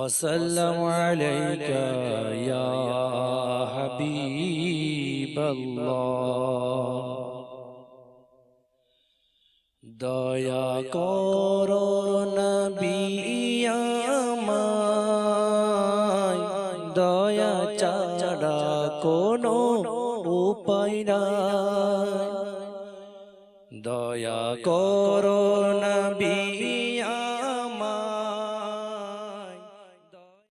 وسلم عليك يا حبيب الله لیا بمل دیا کر بیا دیا چڑا کو پینا دیا کرون